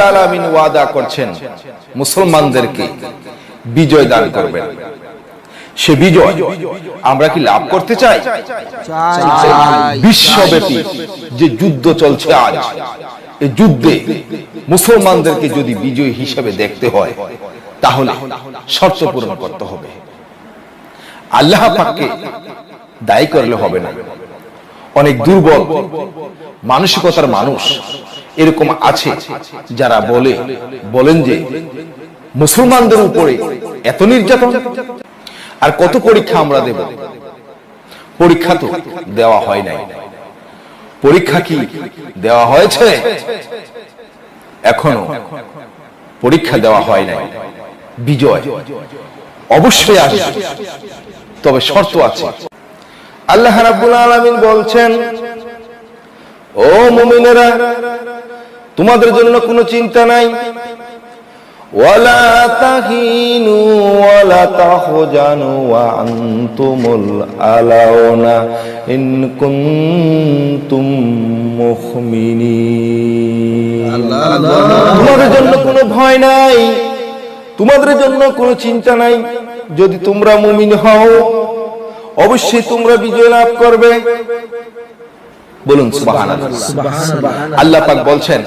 রাব্বুল আলামিন ওয়াদা করছেন মুসলমানদেরকে বিজয় দান করবেন। সে বিজয় আমরা কি লাভ করতে চাই? বিশ্বব্যাপী যে যুদ্ধ চলছে আজ এই যুদ্ধে মুসলমানদেরকে যদি বিজয় হিসেবে দেখতে হয় তাহলে শর্ত পূরণ করতে হবে। আল্লাহ পাককে দায়ী করলে হবে না। অনেক দুর্বল মানসিকতার মানুষ এরকম আছে। যারা বলে বলেন যে মুসলমানদের উপরে এত নির্যাতন। আর কত পরীক্ষা আমরা দেব? পরীক্ষা তো দেওয়া হয় নাই। পরীক্ষা কি দেওয়া হয়েছে? এখনও পরীক্ষা দেওয়া হয় নাই। বিজয় অবশ্যই আসবে। তবে শর্ত আছে। আল্লাহ রাব্বুল আলামিন বলছেন ও মুমিনেরা, তোমাদের জন্য কোনো চিন্তা নাই। ওয়ালা তাহিনু ওয়ালা তাহজানু ওয়া আনতুমুল আলাউনা ইন কুনতুম তোমাদের জন্য কোনো ভয় নাই। তোমাদের জন্য কোনো চিন্তা নাই। যদি তোমরা মুমিন হও, অবশ্যই তোমরা বিজয় লাভ করবে। বলুন আল্লাহ পাক বলছেন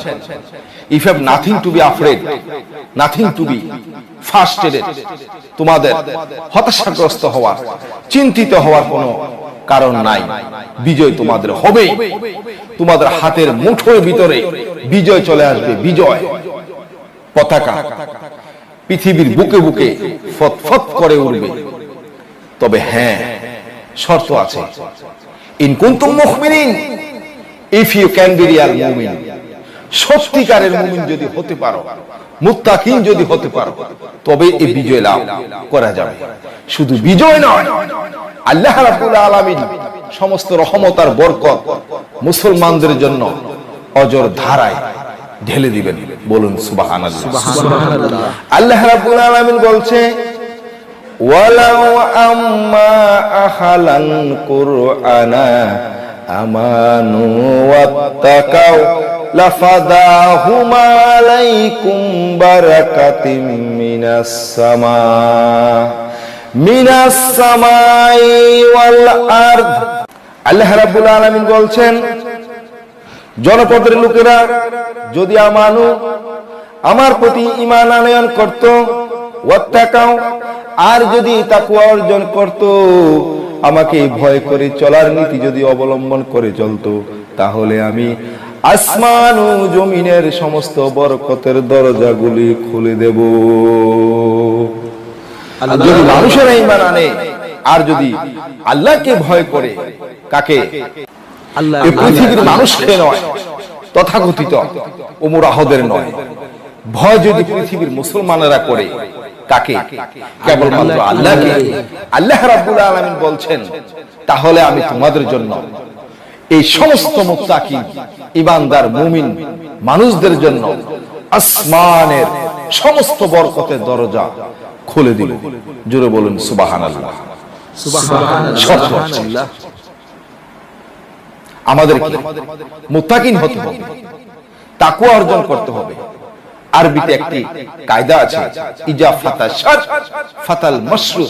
if have nothing to be afraid nothing to be frustrated তোমাদের হতাশাগ্রস্ত হওয়ার চিন্তিত হওয়ার কোনো কারণ নাই। বিজয় তোমাদের হবেই। তোমাদের হাতের মুঠোর ভিতরে বিজয় চলে আসবে বিজয়। পতাকা পৃথিবীর বুকে বুকে ফতফত করে উঠবে তবে হ্যাঁ শর্ত আছে। ইন কুনতুম মুখমিনিন if you can be real মুমিন। সত্যিকারের মুমিন যদি হতে পারো মুত্তাকিন যদি হতে পারো তবে এই বিজয় লাভ করা যাবে। শুধু বিজয় নয় আল্লাহ রাব্বুল আলামিন সমস্ত রহমত আর বরকত মুসলমানদের জন্য অজর ধারায় ঢেলে দিবেন। বলুন সুবহানাল্লাহ। আল্লাহ রাব্বুল আলামিন বলছে ওয়ালাউ আম্মা আহালান কুরআনা আমানু লাফাদাহুম আলাইকুম বারাকাতিম মিনাস সামা মিনাস সামাই ওয়াল আরদ। আল্লাহ রাব্বুল আলামিন বলছেন, জনপদের লোকেরা যদি আমানু, আমার প্রতি ইমান আনয়ন করত ওয়াত্তাকাও আর যদি তাকুয়া অর্জন করত আমাকে ভয় করে চলার নীতি যদি অবলম্বন করে চলতো তাহলে আমি আসমান ও জমিনের সমস্ত বরকতের দরজাগুলি খুলে দেব। যদি মানুষেরা ইমান আনে আর যদি আল্লাহকে ভয় করে কাকে? আল্লাহ পৃথিবীর মানুষকে নয় তথাকথিত উমরাহদের নয়। ভয় যদি পৃথিবীর মুসলমানেরা করে কাকে? কেবলমাত্র আল্লাহকে। আল্লাহ রাব্বুল আলামিন বলছেন তাহলে আমি তোমাদের জন্য এই সমস্ত মুত্তাকি ইমানদার মুমিন মানুষদের জন্য আসমানের সমস্ত বরকতের দরজা খুলে দিল। জোরে বলুন সুবহানাল্লাহ। আছে। আমাদেরকে মুত্তাকিন হতে হবে তাকুয়া অর্জন করতে হবে। আরবিতে একটি কায়দা আছে, ইজা ফাতা শার্ত ফাতাল মাশরু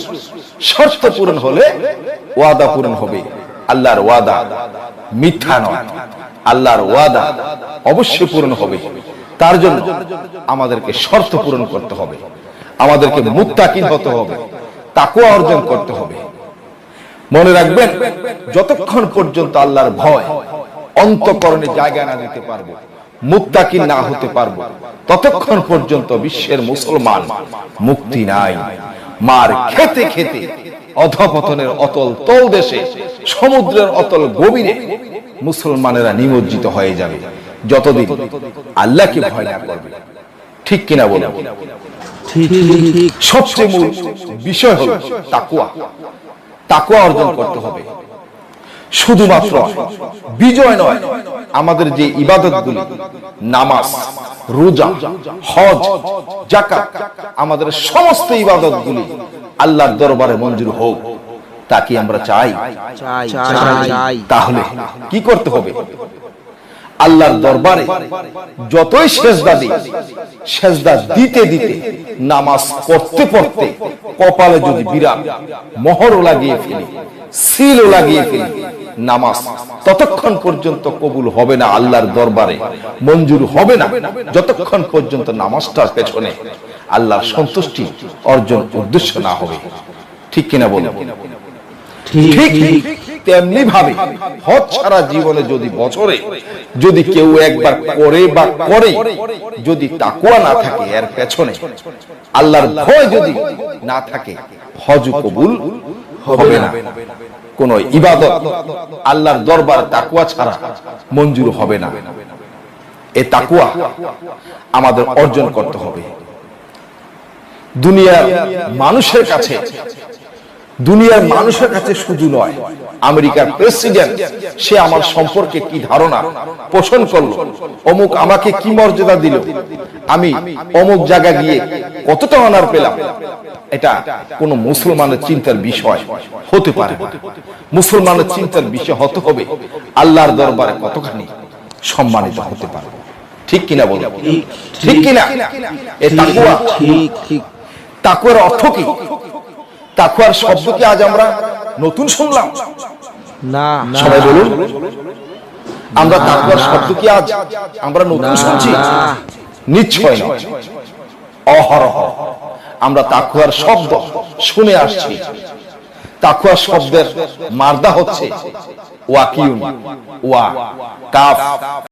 শর্ত পূরণ হলে ওয়াদা পূরণ হবে। আল্লাহর ওয়াদা মিথ্যা নয়, আল্লাহর ওয়াদা অবশ্যই পূরণ হবে। তার জন্য আমাদেরকে শর্ত পূরণ করতে হবে, আমাদেরকে মুত্তাকিন হতে হবে তাকুয়া অর্জন করতে হবে। মনে রাখবেন, যতক্ষণ পর্যন্ত আল্লাহর ভয় অন্তকরণে জায়গা না দিতে পারব মুক্তাকি না হতে পারব ততক্ষণ পর্যন্ত বিশ্বের মুসলমান মুক্তি নাই। মার খেতে খেতে অধপতনের অতল তল দেশে সমুদ্রের অতল গভীরে মুসলমানেরা নিমজ্জিত হয়ে যাবে। যতদিন আল্লাহকে ভয় না করবে। ঠিক কিনা বলো ঠিক ঠিক ঠিক সবচেয়ে মূল বিষয় হলো তাকুয়া তাকুয়া অর্জন করতে হবে। শুধুমাত্র বিজয় নয় আমাদের যে ইবাদতগুলি নামাজ রোজা হজ জাকাত আমাদের সমস্ত ইবাদতগুলি আল্লাহর দরবারে মঞ্জুর হোক তা কি আমরা চাই। তাহলে কি করতে হবে? আল্লাহর দরবারে যতই সেজদা দিই সেজদা দিতে দিতে নামাজ পড়তে পড়তে কপালে যদি বিরাট মোহরও লাগিয়ে ফেলি সিলও লাগিয়ে ফেলি নামাজ। ততক্ষণ পর্যন্ত কবুল হবে না আল্লাহর দরবারে মঞ্জুর হবে না যতক্ষণ পর্যন্ত নামাজটার পেছনে আল্লাহর সন্তুষ্টি অর্জন উদ্দেশ্য না হবে। ঠিক কিনা বলুন? ঠিক তেমনি ভাবে হজ ছাড়া জীবনে যদি বছরে যদি কেউ একবার করে বা করে যদি তাকুয়া না থাকে এর পেছনে আল্লাহর ভয় যদি না থাকে হজ কবুল হবে না। কোন ইবাদত আল্লাহর দরবার তাকুয়া ছাড়া মঞ্জুর হবে না। এ তাকুয়া আমাদের অর্জন করতে হবে। দুনিয়ার মানুষের কাছে, দুনিয়ার মানুষের কাছে শুধু নয়, আমেরিকার প্রেসিডেন্ট, সে আমার সম্পর্কে কি ধারণা পোষণ করল? অমুক আমাকে কি মর্যাদা দিল? আমি অমুক জায়গা গিয়ে কতটা অনার পেলাম? এটা কোন মুসলমানের চিন্তার বিষয় হতে পারে মুসলমানের চিন্তার বিষয় হতে হবে আল্লাহর দরবারে কতখানি সম্মানিত হতে পারে। ঠিক কিনা বলো? ঠিক কিনা? এ তাকুয়া ঠিক ঠিক তাকুয়ার অর্থ কি? তাকুয়ার শব্দ কি আজ আমরা নতুন শুনলাম? না না। সবাই বলুন। আমরা তাকুয়ার শব্দ কি আজ আমরা নতুন শুনছি? নিশ্চয় নয়। অহরহ। আমরা তাকুয়ার শব্দ শুনে আসছি। তাকুয়ার শব্দের মার্দা হচ্ছে ওয়াকিউন ওয়া কাফ।